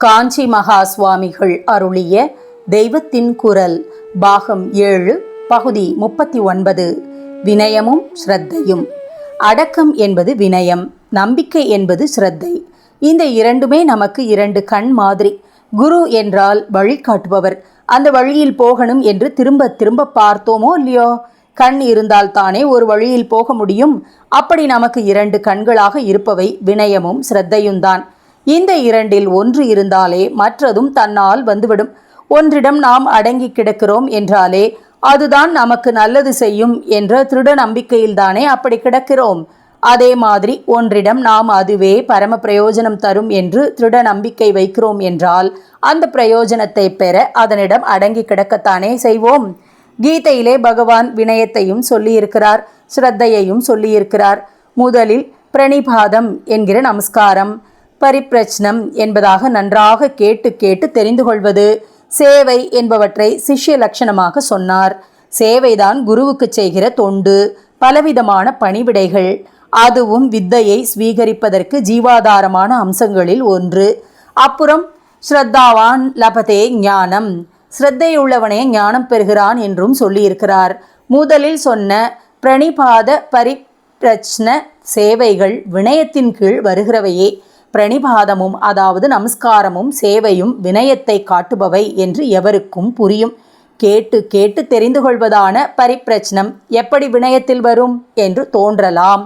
காஞ்சி மகா சுவாமிகள் அருளிய தெய்வத்தின் குரல் பாகம் ஏழு பகுதி முப்பத்தி ஒன்பது. வினயமும் ஸ்ரத்தையும். அடக்கம் என்பது வினயம் நம்பிக்கை என்பது ஸ்ரத்தை. இந்த இரண்டுமே நமக்கு இரண்டு கண் மாதிரி. குரு என்றால் வழிகாட்டுபவர் அந்த வழியில் போகணும் என்று திரும்ப திரும்ப பார்த்தோமோ இல்லையோ? கண் இருந்தால் தானே ஒரு வழியில் போக முடியும். அப்படி நமக்கு இரண்டு கண்களாக இருப்பவை வினயமும் ஸ்ரத்தையும் தான் இந்த இரண்டில் ஒன்று இருந்தாலே மற்றதும் தன்னால் வந்துவிடும். ஒன்றிடம் நாம் அடங்கி கிடக்கிறோம் என்றாலே அதுதான் நமக்கு நல்லது செய்யும் என்ற திருட நம்பிக்கையில்தானே அப்படி கிடக்கிறோம். அதே மாதிரி ஒன்றிடம் நாம் அதுவே பரம பிரயோஜனம் தரும் என்று திருட நம்பிக்கை வைக்கிறோம் என்றால் அந்த பிரயோஜனத்தை பெற அதனிடம் அடங்கி கிடக்கத்தானே செய்வோம். கீதையிலே பகவான் வினயத்தையும் சொல்லியிருக்கிறார் ஸ்ரத்தையையும் சொல்லியிருக்கிறார். முதலில் பிரணிபாதம் என்கிற நமஸ்காரம். பரிப்பிரச்சனம் என்பதாக நன்றாக கேட்டு கேட்டு தெரிந்து கொள்வது சேவை என்பவற்றை சிஷ்ய லட்சணமாக சொன்னார். சேவைதான் குருவுக்கு செய்கிற தொண்டு பலவிதமான பணிவிடைகள் அதுவும் வித்தையை ஸ்வீகரிப்பதற்கு ஜீவாதாரமான அம்சங்களில் ஒன்று. அப்புறம் ஸ்ரத்தாவான் லபதே ஞானம் ஸ்ரத்தையுள்ளவனே ஞானம் பெறுகிறான் என்றும் சொல்லியிருக்கிறார். முதலில் சொன்ன பிரணிபாத பரிப்பிரச்ன சேவைகள் வினயத்தின் கீழ் வருகிறவையே. பிரணிபாதமும் அதாவது நமஸ்காரமும் சேவையும் வினயத்தை காட்டுபவை என்று எவருக்கும் புரியும். கேட்டு கேட்டு தெரிந்து கொள்வதான பரிப்பிரச்சனம் எப்படி வினயத்தில் வரும் என்று தோன்றலாம்.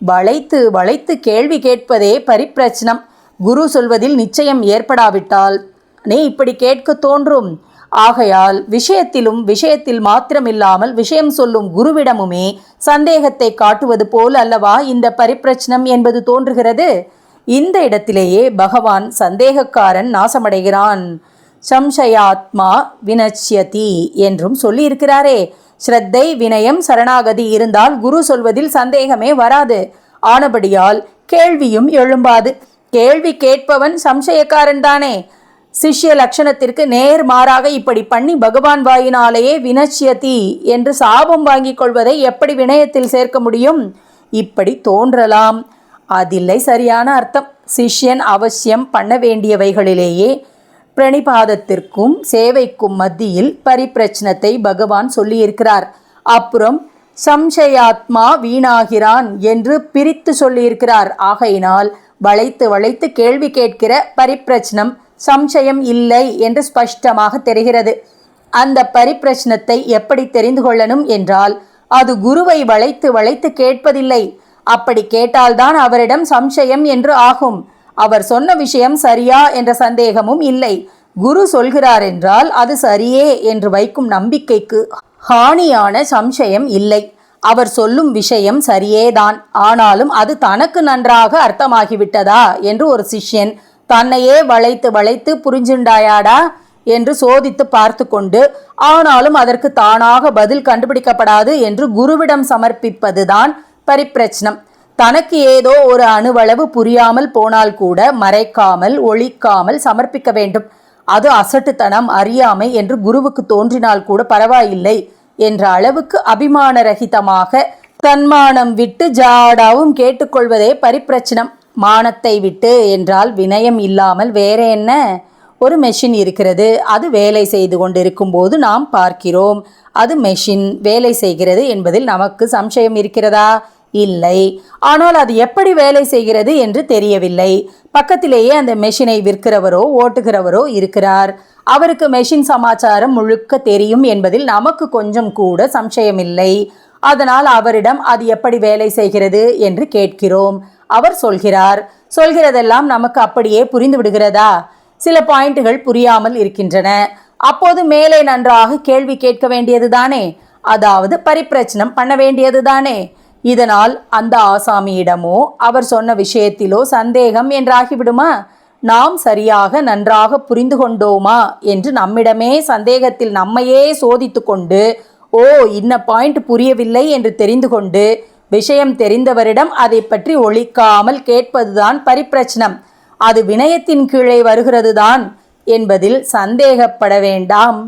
வளைத்து வளைத்து கேள்வி கேட்பதே பரிப்பிரச்சனம். குரு சொல்வதில் நிச்சயம் ஏற்படாவிட்டால் நீ இப்படி கேட்க தோன்றும். ஆகையால் விஷயத்திலும் விஷயத்தில் மாத்திரமில்லாமல் விஷயம் சொல்லும் குருவிடமுமே சந்தேகத்தை காட்டுவது போல் அல்லவா இந்த பரிப்பிரச்சனம் என்பது தோன்றுகிறது? இந்த இடத்திலேயே பகவான் சந்தேகக்காரன் நாசமடைகிறான். சம்சயாத்மா வினச்சியதி என்றும் சொல்லியிருக்கிறாரே. ஸ்ரத்தை வினயம் சரணாகதி இருந்தால் குரு சொல்வதில் சந்தேகமே வராது. ஆனபடியால் கேள்வியும் எழும்பாது. கேள்வி கேட்பவன் சம்சயக்காரன் தானே. சிஷ்ய லட்சணத்திற்கு நேர் மாறாக இப்படி பண்ணி பகவான் வாயினாலேயே வினச்சியதி என்று சாபம் வாங்கிக் கொள்வதை எப்படி வினயத்தில் சேர்க்க முடியும்? இப்படி தோன்றலாம். அதில்லை சரியான அர்த்தம். சிஷ்யன் அவசியம் பண்ண வேண்டியவைகளிலேயே பிரணிபாதத்திற்கும் சேவைக்கும் மத்தியில் பரிப்பிரச்சனத்தை பகவான் சொல்லியிருக்கிறார். அப்புறம் சம்சயாத்மா வீணாகிறான் என்று பிரித்து சொல்லியிருக்கிறார். ஆகையினால் வளைத்து வளைத்து கேள்வி கேட்கிற பரிப்பிரச்சனம் சம்சயம் இல்லை என்று ஸ்பஷ்டமாக தெரிகிறது. அந்த பரிப்பிரச்சனத்தை எப்படி தெரிந்து கொள்ளணும் என்றால் அது குருவை வளைத்து வளைத்து கேட்பதில்லை. அப்படி கேட்டால்தான் அவரிடம் சம்சயம் என்று ஆகும். அவர் சொன்ன விஷயம் சரியா என்ற சந்தேகமும் இல்லை. குரு சொல்கிறார் என்றால் அது சரியே என்று வைக்கும் நம்பிக்கைக்கு ஹானியான சம்சயம் இல்லை. அவர் சொல்லும் விஷயம் சரியேதான். ஆனாலும் அது தனக்கு நன்றாக அர்த்தமாகிவிட்டதா என்று ஒரு சிஷ்யன் தன்னையே வளைத்து வளைத்து புரிஞ்சுண்டாயாடா என்று சோதித்து பார்த்து கொண்டு ஆனாலும் அதற்கு தானாக பதில் கண்டுபிடிக்கப்படாது என்று குருவிடம் சமர்ப்பிப்பதுதான் பரிப்பிரச்சனம். தனக்கு ஏதோ ஒரு அணுவளவு புரியாமல் போனால் கூட மறைக்காமல் ஒழிக்காமல் சமர்ப்பிக்க வேண்டும். அது அசட்டுத்தனம் அறியாமை என்று குருவுக்கு தோன்றினால் கூட பரவாயில்லை என்ற அளவுக்கு அபிமான ரகிதமாக தன்மானம் விட்டு ஜாடாவும் கேட்டுக்கொள்வதே பரிப்பிரச்சனம். மானத்தை விட்டு என்றால் வினயம் இல்லாமல் வேற என்ன? ஒரு மெஷின் இருக்கிறது. அது வேலை செய்து கொண்டிருக்கும் போது நாம் பார்க்கிறோம். அது மெஷின் வேலை செய்கிறது என்பதில் நமக்கு சம்சயம் இருக்கிறதா? இல்லை. ஆனால் அது எப்படி வேலை செய்கிறது என்று தெரியவில்லை. பக்கத்திலேயே அந்த மெஷினை விற்கிறவரோ ஓட்டுகிறவரோ இருக்கிறார். அவருக்கு மெஷின் சமாச்சாரம் முழுக்க தெரியும் என்பதில் நமக்கு கொஞ்சம் கூட சம்சயமில்லை. அதனால் அவரிடம் அது எப்படி வேலை செய்கிறது என்று கேட்கிறோம். அவர் சொல்கிறார் சொல்கிறதெல்லாம் நமக்கு அப்படியே புரிந்து விடுகிறதா சில பாயிண்ட்டுகள் புரியாமல் இருக்கின்றன. அப்போது மேலே நன்றாக கேள்வி கேட்க வேண்டியதுதானே? அதாவது பரிப்பிரச்சனம் பண்ண வேண்டியதுதானே? இதனால் அந்த ஆசாமியிடமோ அவர் சொன்ன விஷயத்திலோ சந்தேகம் என்றாகிவிடுமா? நாம் சரியாக நன்றாக புரிந்து கொண்டோமா? என்று நம்மிடமே சந்தேகத்தில் நம்மையே சோதித்து கொண்டு ஓ இன்ன பாயிண்ட் புரியவில்லை என்று தெரிந்து கொண்டு விஷயம் தெரிந்தவரிடம் அதை பற்றி ஒழிக்காமல் கேட்பதுதான் பரிப்பிரச்சனம். அது வினயத்தின் கீழே வருகிறதுதான் என்பதில் சந்தேகப்பட வேண்டாம்.